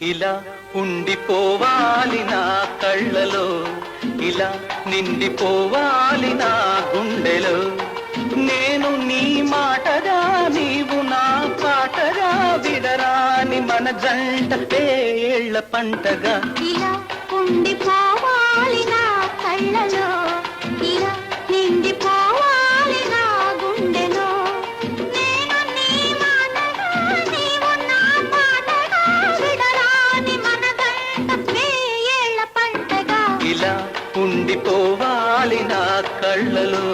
ఇలా ఉండిపోవాలి నా కళ్ళలో. ఇలా నిండిపోవాలి నా గుండెలో. నేను నీ మాటగా నీవు నా పాటగా విడరాని మన జంట ఏళ్ళ పంటగా. ఇలా ఉండిపోవాలి నా కళ్ళలో. ఉండిపోవాలి కళ్ళలో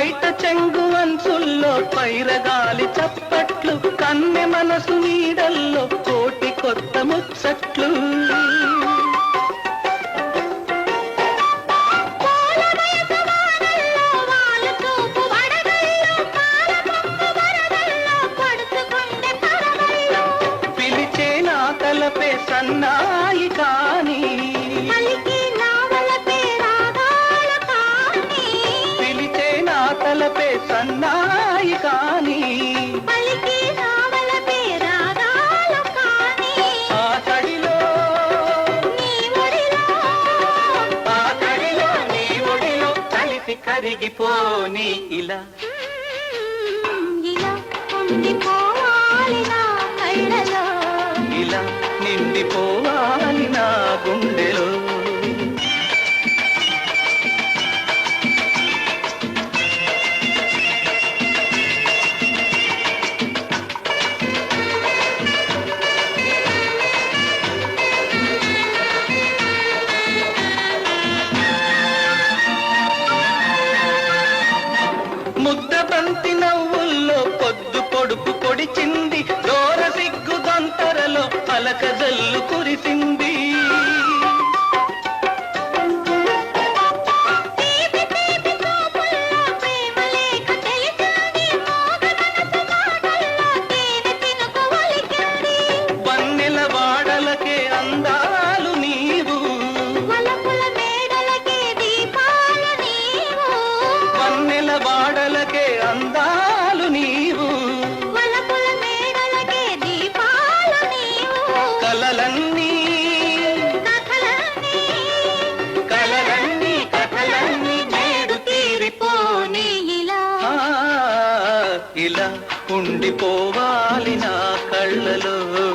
బయట చెంగు అంచుల్లో పైరగాలి చప్పట్లు కన్నె మనసు నీడల్లో కోటి కొత్త ముచ్చట్లు. పూల వయసు వానల్లో వాళ్ళు నీ ఒడిలో కలిసి కరిగిపోని ఇలా. ఇలా ఉండిపోవాలి నా కళ్ళలో. ఇలా నిండిపోవాలి నా గుండెలో. పొడిచింది దూర సిగ్గు దొంతరలో అలక జల్లు కురిసింది. తీపి తీపి చూపుల్లో కలలన్నీ కలలన్నీ కథలన్నీ నేడు తీరిపోని. ఇలా. ఇలా ఉండిపోవాలి నా కళ్ళలో.